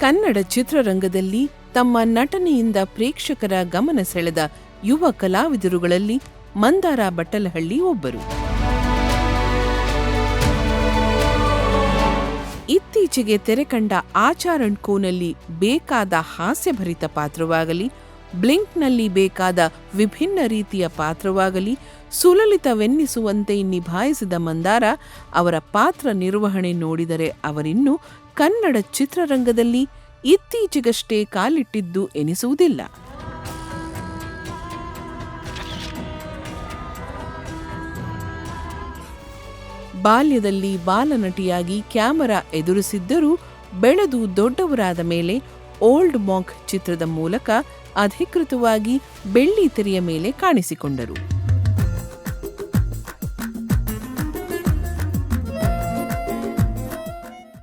ಕನ್ನಡ ಚಿತ್ರರಂಗದಲ್ಲಿ ತಮ್ಮ ನಟನೆಯಿಂದ ಪ್ರೇಕ್ಷಕರ ಗಮನ ಸೆಳೆದ ಯುವ ಕಲಾವಿದರುಗಳಲ್ಲಿ ಮಂದಾರ ಬಟ್ಟಲಹಳ್ಳಿ ಒಬ್ಬರು. ಇತ್ತೀಚೆಗೆ ತೆರೆಕಂಡ ಆಚಾರಣ್ ಕೋನಲ್ಲಿ ಬೇಕಾದ ಹಾಸ್ಯಭರಿತ ಪಾತ್ರವಾಗಲಿ, ಬ್ಲಿಂಕ್ನಲ್ಲಿ ಬೇಕಾದ ವಿಭಿನ್ನ ರೀತಿಯ ಪಾತ್ರವಾಗಲಿ, ಸುಲಲಿತವೆನ್ನಿಸುವಂತೆ ನಿಭಾಯಿಸಿದ ಮಂದಾರ ಅವರ ಪಾತ್ರ ನಿರ್ವಹಣೆ ನೋಡಿದರೆ ಅವರಿನ್ನು ಕನ್ನಡ ಚಿತ್ರರಂಗದಲ್ಲಿ ಇತ್ತೀಚೆಗಷ್ಟೇ ಕಾಲಿಟ್ಟಿದ್ದು ಎನಿಸುವುದಿಲ್ಲ. ಬಾಲ್ಯದಲ್ಲಿ ಬಾಲನಟಿಯಾಗಿ ಕ್ಯಾಮರಾ ಎದುರಿಸಿದ್ದರೂ ಬೆಳೆದು ದೊಡ್ಡವರಾದ ಮೇಲೆ ಓಲ್ಡ್ ಮಾಂಕ್ ಚಿತ್ರದ ಮೂಲಕ ಅಧಿಕೃತವಾಗಿ ಬೆಳ್ಳಿ ತೆರೆಯ ಮೇಲೆ ಕಾಣಿಸಿಕೊಂಡರು.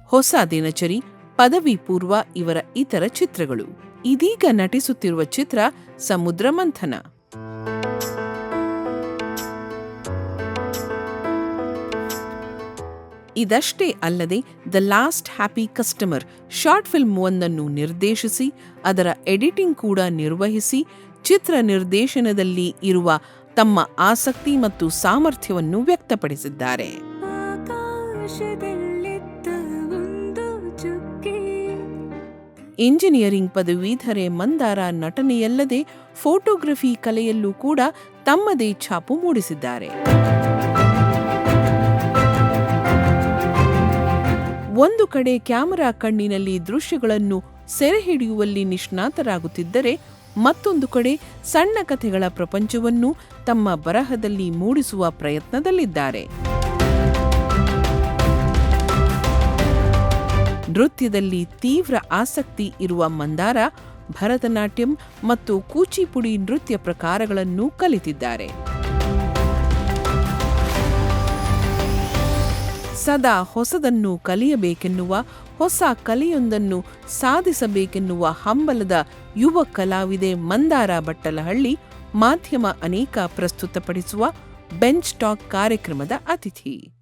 ಹೊಸ ದಿನಚರಿ, ಪದವಿ ಪೂರ್ವ ಇವರ ಇತರ ಚಿತ್ರಗಳು. ಇದೀಗ ನಟಿಸುತ್ತಿರುವ ಚಿತ್ರ ಸಮುದ್ರ ಮಂಥನ. ಇದಷ್ಟೇ ಅಲ್ಲದೆ, the last happy customer short film ಒಂದನ್ನು ನಿರ್ದೇಶಿಸಿ, ಅದರ ಎಡಿಟಿಂಗ್ ಕೂಡ ನಿರ್ವಹಿಸಿ, ಚಿತ್ರ ನಿರ್ದೇಶನದಲ್ಲಿ ಇರುವ ತಮ್ಮ ಆಸಕ್ತಿ ಮತ್ತು ಸಾಮರ್ಥ್ಯವನ್ನು ವ್ಯಕ್ತಪಡಿಸಿದ್ದಾರೆ. ಇಂಜಿನಿಯರಿಂಗ್ ಪದವೀಧರೆ ಮಂದಾರ ನಟನೆಯಲ್ಲದೆ ಫೋಟೋಗ್ರಫಿ ಕಲೆಯಲ್ಲೂ ಕೂಡ ತಮ್ಮದೇ ಛಾಪು ಮೂಡಿಸಿದ್ದಾರೆ. ಒಂದು ಕಡೆ ಕ್ಯಾಮೆರಾ ಕಣ್ಣಿನಲ್ಲಿ ದೃಶ್ಯಗಳನ್ನು ಸೆರೆಹಿಡಿಯುವಲ್ಲಿ ನಿಷ್ಣಾತರಾಗುತ್ತಿದ್ದರೆ ಮತ್ತೊಂದು ಕಡೆ ಸಣ್ಣ ಕಥೆಗಳ ಪ್ರಪಂಚವನ್ನು ತಮ್ಮ ಬರಹದಲ್ಲಿ ಮೂಡಿಸುವ ಪ್ರಯತ್ನದಲ್ಲಿದ್ದಾರೆ. ನೃತ್ಯದಲ್ಲಿ ತೀವ್ರ ಆಸಕ್ತಿ ಇರುವ ಮಂದಾರ, ಭರತನಾಟ್ಯಂ ಮತ್ತು ಕೂಚಿಪುಡಿ ನೃತ್ಯ ಪ್ರಕಾರಗಳನ್ನು ಕಲಿತಿದ್ದಾರೆ. ಸದಾ ಹೊಸದನ್ನು ಕಲಿಯಬೇಕೆನ್ನುವ, ಹೊಸ ಕಲೆಯೊಂದನ್ನು ಸಾಧಿಸಬೇಕೆನ್ನುವ ಹಂಬಲದ ಯುವ ಕಲಾವಿದೆ ಮಂದಾರ ಬಟ್ಟಲಹಳ್ಳಿ ಮಾಧ್ಯಮ ಅನೇಕ ಪ್ರಸ್ತುತಪಡಿಸುವ ಬೆಂಚ್ ಟಾಕ್ ಕಾರ್ಯಕ್ರಮದ ಅತಿಥಿ.